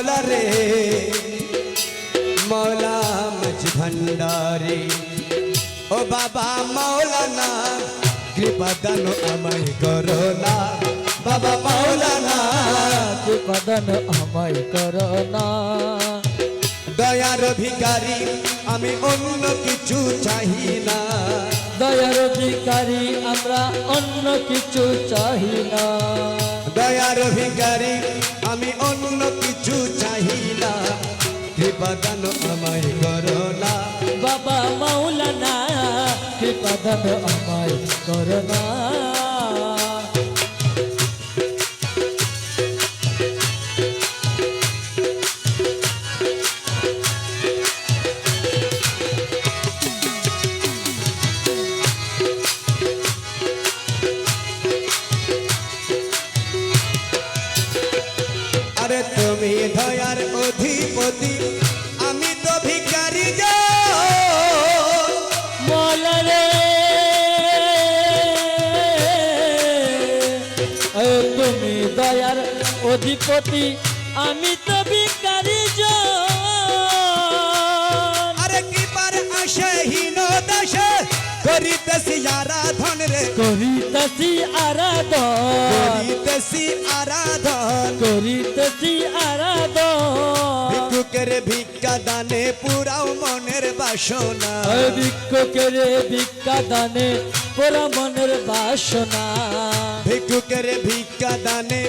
মৌলা রে মৌলা মজ ভণ্ডারে ও বাবা মৌলানা কৃপা দান আমায় করো না বাবা মৌলানা প্রদান আমায় করোনা দয়ার ভিকারি আমি অন্য কিছু চাহি না দয়ার অধিকারী আমরা অন্য কিছু চাহি না দয়ার ভিকারি কৃপা দান আমায় করো না বাবা মাওলানা কৃপাদান আমায় করোনা। আরে তুমি দয়ার অধিপতি। অধিপতি আমি তো বিকারি জন। আরে কৃপার আশে হীন দাসে করিতেছি আরাধন রে। করিতেছি আরাধন। করিতেছি আরাধন। করিতেছি আরাধন। ভিক্ষুকের ভিক্ষা দানে পুরাও মনের বাসনা। ভিক্ষুকের ভিক্ষা দানে পোড়া মনের বাসনা। ভিক্ষুকের ভিক্ষা দানে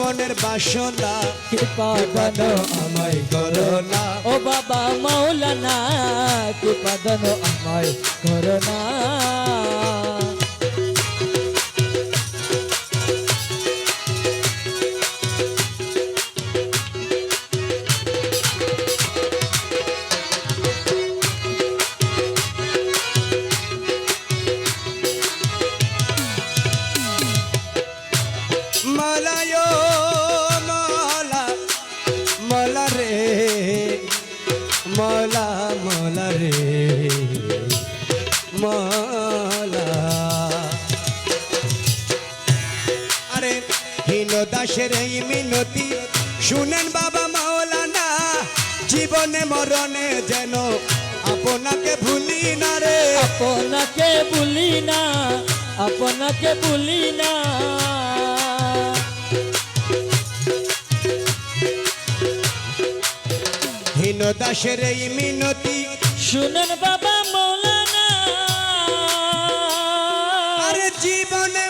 মনের বাসনা। কৃপা দন আমায় করোনা ও বাবা মাওলানা কৃপা দন আমায় করোনা দাসের এই মিনতি। শুনেন বাবা মাওলানা জীবনে মরণে যেন আপনাকে ভুলি না রে। আপনাকে ভুলি না আপনাকে ভুলি না। হীন দাসের এই মিনতি। শুনেন বাবা মৌলানা আরে জীবনে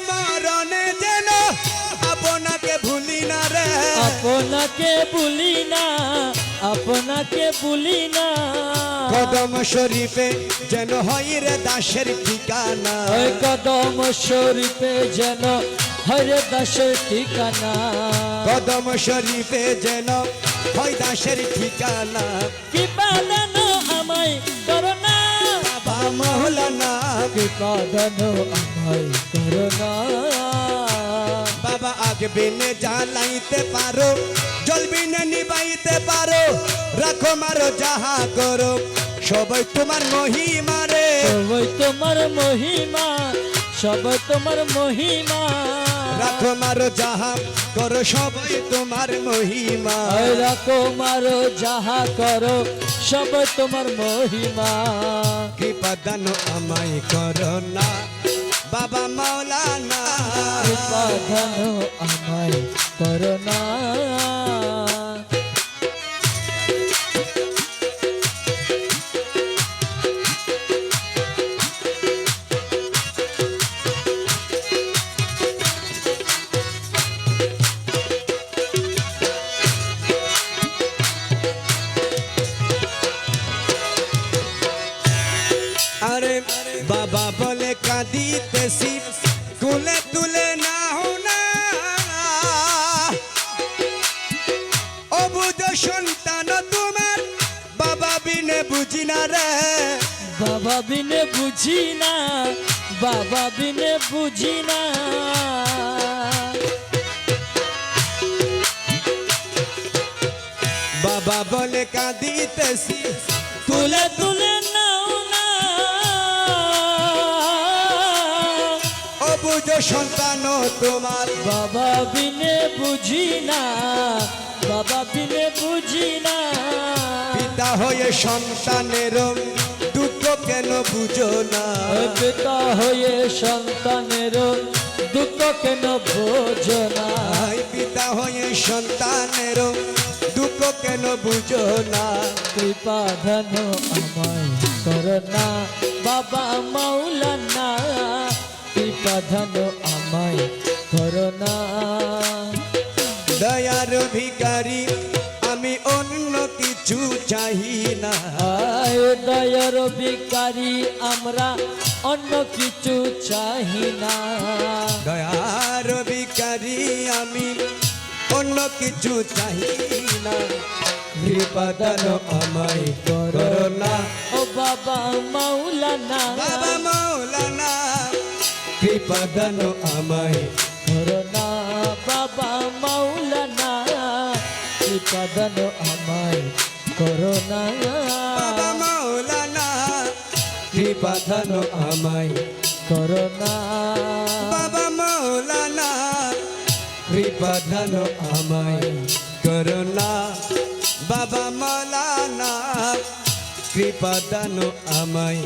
আপনাকে ভুলি না আপনাকে ভুলি না। কদম শরীফে যেন হয় রে দাসের ঠিকানা। ওই কদম শরীফে যেন হরে দাসের ঠিকানা। কদম শরীফে যেন হয় দাসের ঠিকানা। কৃপা দান আমায় করোনা বাবা মহলানা। কৃপা দান আমায় করোনা বিনে জ্বালাইতে পারো জল বিনে নিবাইতে পারো রাখো মারো যাহা করো সবাই তোমার মহিমা রে। সবাই তোমার মহিমা সবাই তোমার মহিমা। রাখো মারো যাহা করো সবাই তোমার মহিমা। রাখো মারো যাহা করো সবাই তোমার মহিমা। কৃপা দান আমায় করো না। বাবা মাওলানা। কৃপা ধন আমায় করোনা আরে বাবা কাঁদিতেছি কুলে তুলে না না অবুজ সন্তান তোমার বাবা বিনে বুঝি না রে। বাবা বিনে বুঝি না বাবা বিনে বুঝি না। বাবা বলে কাঁদিতেছি। তুলে তুলে না অবুজ সন্তান তোমার? বাবা বিনে বুঝি না বাবা বিনে বুঝি না। পিতা হয়ে সন্তানের দুঃখ কেন বুঝো না? পিতা হয়ে সন্তানের দুঃখ কেন বোঝো না? পিতা হয়ে সন্তানের দুঃখ কেন বুঝো না? কৃপা ধন আমায় করোনা বাবা মাওলানা। কৃপা ধন আমায় করোনা দয়ার ভিকারি আমি অন্য কিছু চাই না। দয়ার বিকারি আমরা অন্য কিছু চাহি না। দয়ার ভিকারি আমি অন্য কিছু চাই না। কৃপাদান আমায় করো না। ও বাবা মাওলানা। বাবা মৌলানা কৃপাদান আমায় করোনা বাবা মাওলানা কৃপা ধন আমায় করোনা বাবা মৌলানা কৃপাদান আমায় করোনা বাবা মৌলানা কৃপাদান আমায় করো না বাবা মৌলানা কৃপাদান আমায়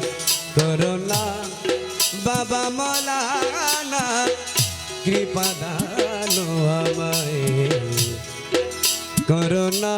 করো না বাবা মলানা কৃপা দানো আমায় করো না।